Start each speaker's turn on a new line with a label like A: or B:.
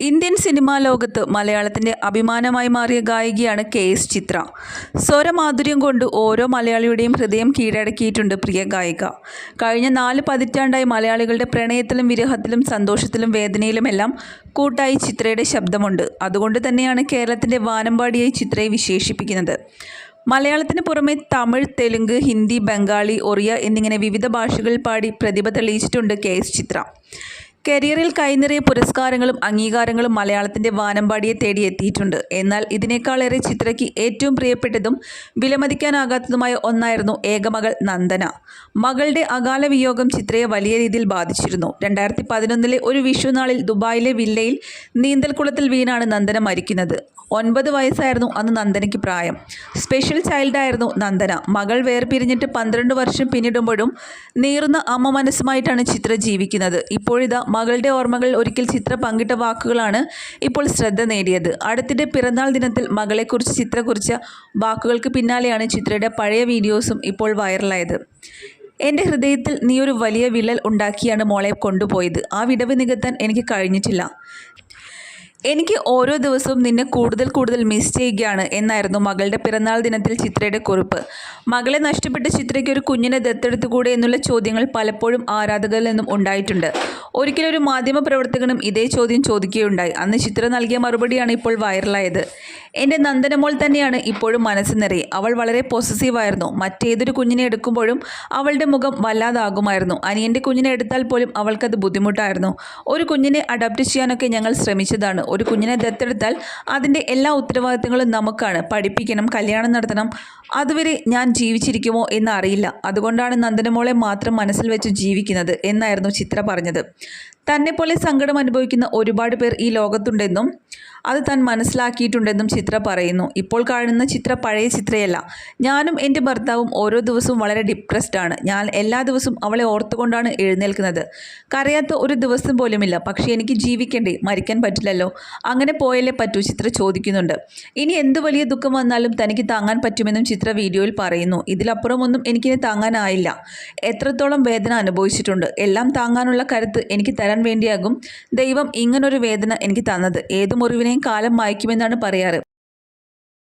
A: Indian cinema ലോകത്ത് മലയാളത്തിന്റെ അഭിമാനമായി മാറിയ ഗായികയാണ് കെ എസ് ചിത്ര. സ്വരമാധുര്യം കൊണ്ട് ഓരോ മലയാളിയുടെയും ഹൃദയം കീഴടക്കിയിട്ടുണ്ട് പ്രിയ ഗായിക. കഴിഞ്ഞ നാല് പതിറ്റാണ്ടായി മലയാളികളുടെ പ്രണയത്തിലും വിരഹത്തിലും സന്തോഷത്തിലും വേദനയിലുമെല്ലാം കൂട്ടായി ചിത്രയുടെ ശബ്ദമുണ്ട്. അതുകൊണ്ട് തന്നെയാണ് കേരളത്തിന്റെ വാനമ്പാടിയായി ചിത്രയെ വിശേഷിപ്പിക്കുന്നത്. മലയാളത്തിന് പുറമെ തമിഴ് തെലുങ്ക് ഹിന്ദി ബംഗാളി ഒറിയ എന്നിങ്ങനെ വിവിധ ഭാഷകളിൽ പാടി പ്രതിഭ തെളിയിച്ചിട്ടുണ്ട് കെ എസ് ചിത്ര. കരിയറിൽ കൈനിറിയ പുരസ്കാരങ്ങളും അംഗീകാരങ്ങളും മലയാളത്തിന്റെ വാനമ്പാടിയെ തേടിയെത്തിയിട്ടുണ്ട്. എന്നാൽ ഇതിനേക്കാളേറെ ചിത്രയ്ക്ക് ഏറ്റവും പ്രിയപ്പെട്ടതും വിലമതിക്കാനാകാത്തതുമായ ഒന്നായിരുന്നു ഏകമകൾ നന്ദന. മകളുടെ അകാല വിയോഗം ചിത്രയെ വലിയ രീതിയിൽ ബാധിച്ചിരുന്നു. രണ്ടായിരത്തി പതിനൊന്നിലെ ഒരു വിഷുനാളിൽ ദുബായിലെ വില്ലയിൽ നീന്തൽക്കുളത്തിൽ വീണാണ് നന്ദന മരിക്കുന്നത്. ഒൻപത് വയസ്സായിരുന്നു അന്ന് നന്ദനയ്ക്ക് പ്രായം. സ്പെഷ്യൽ ചൈൽഡായിരുന്നു നന്ദന. മകൾ വേർപിരിഞ്ഞിട്ട് പന്ത്രണ്ട് വർഷം പിന്നിടുമ്പോഴും നീറുന്ന അമ്മ മനസ്സുമായിട്ടാണ് ചിത്ര ജീവിക്കുന്നത്. ഇപ്പോഴിതാ മകളുടെ ഓർമ്മകൾ ഒരിക്കൽ ചിത്ര പങ്കിട്ട വാക്കുകളാണ് ഇപ്പോൾ ശ്രദ്ധ നേടിയത്. അടുത്തിടെ പിറന്നാൾ ദിനത്തിൽ മകളെക്കുറിച്ച് ചിത്ര കുറിച്ച വാക്കുകൾക്ക് പിന്നാലെയാണ് ചിത്രയുടെ പഴയ വീഡിയോസും ഇപ്പോൾ വൈറലായത്. എന്റെ ഹൃദയത്തിൽ നീ ഒരു വലിയ വിള്ളൽ ഉണ്ടാക്കിയാണ് മോളെ കൊണ്ടുപോയത്. ആ വിടവ് നികത്താൻ എനിക്ക് കഴിഞ്ഞിട്ടില്ല. എനിക്ക് ഓരോ ദിവസവും നിന്നെ കൂടുതൽ കൂടുതൽ മിസ് ചെയ്യുകയാണ് എന്നായിരുന്നു മകളുടെ പിറന്നാൾ ദിനത്തിൽ ചിത്രയുടെ കുറിപ്പ്. മകളെ നഷ്ടപ്പെട്ട ചിത്രയ്ക്ക് ഒരു കുഞ്ഞിനെ ദത്തെടുത്തുകൂടെ എന്നുള്ള ചോദ്യങ്ങൾ പലപ്പോഴും ആരാധകരിൽ നിന്നും ഉണ്ടായിട്ടുണ്ട്. ഒരിക്കലൊരു മാധ്യമ പ്രവർത്തകനും ഇതേ ചോദ്യം ചോദിക്കുകയുണ്ടായി. അന്ന് ചിത്ര നൽകിയ മറുപടിയാണ് ഇപ്പോൾ വൈറലായത്. എന്റെ നന്ദനമോൾ തന്നെയാണ് ഇപ്പോഴും മനസ്സ് നിറയെ. അവൾ വളരെ പോസസീവായിരുന്നു മറ്റേതൊരു കുഞ്ഞിനെ എടുക്കുമ്പോഴും അവളുടെ മുഖം വല്ലാതാകുമായിരുന്നു. അനിയന്റെ കുഞ്ഞിനെ എടുത്താൽ പോലും അവൾക്കത് ബുദ്ധിമുട്ടായിരുന്നു. ഒരു കുഞ്ഞിനെ അഡാപ്റ്റ് ചെയ്യാനൊക്കെ ഞങ്ങൾ ശ്രമിച്ചതാണ്. ഒരു കുഞ്ഞിനെ ദത്തെടുത്താൽ അതിന്റെ എല്ലാ ഉത്തരവാദിത്തങ്ങളും നമുക്കാണ്. പഠിപ്പിക്കണം കല്യാണം നടത്തണം. അതുവരെ ഞാൻ ജീവിച്ചിരിക്കുമോ എന്നറിയില്ല അതുകൊണ്ടാണ് നന്ദനമോളെ മാത്രം മനസ്സിൽ വെച്ച് ജീവിക്കുന്നത് എന്നായിരുന്നു ചിത്ര പറഞ്ഞത്. തന്നെപ്പോലെ സങ്കടം അനുഭവിക്കുന്ന ഒരുപാട് പേർ ഈ ലോകത്തുണ്ടെന്നും അത് താൻ മനസ്സിലാക്കിയിട്ടുണ്ടെന്നും ചിത്ര പറയുന്നു. ഇപ്പോൾ കാണുന്ന ചിത്ര പഴയ ചിത്രയല്ല. ഞാനും എന്റെ ഭർത്താവും ഓരോ ദിവസവും വളരെ ഡിപ്രസ്ഡ് ആണ്. ഞാൻ എല്ലാ ദിവസവും അവളെ ഓർത്തുകൊണ്ടാണ് എഴുന്നേൽക്കുന്നത്. കരയാത്ത ഒരു ദിവസം പോലുമില്ല. പക്ഷേ എനിക്ക് ജീവിക്കണ്ടേ? മരിക്കാൻ പറ്റില്ലല്ലോ? അങ്ങനെ പോയാലേ പറ്റൂ ചിത്ര ചോദിക്കുന്നുണ്ട്. ഇനി എന്ത് വലിയ ദുഃഖം വന്നാലും തനിക്ക് താങ്ങാൻ പറ്റുമെന്നും ചിത്ര വീഡിയോയിൽ പറയുന്നു. ഇതിലപ്പുറമൊന്നും എനിക്കിനി താങ്ങാനായില്ല. എത്രത്തോളം വേദന അനുഭവിച്ചിട്ടുണ്ട്. എല്ലാം താങ്ങാനുള്ള കരുത്ത് എനിക്ക് തരാൻ വേണ്ടിയാകും ദൈവം ഇങ്ങനൊരു വേദന എനിക്ക് തന്നത്. ഏത് മുറിവിനെയും കാലം മായ്ക്കുമെന്നാണ് പറയാറ്.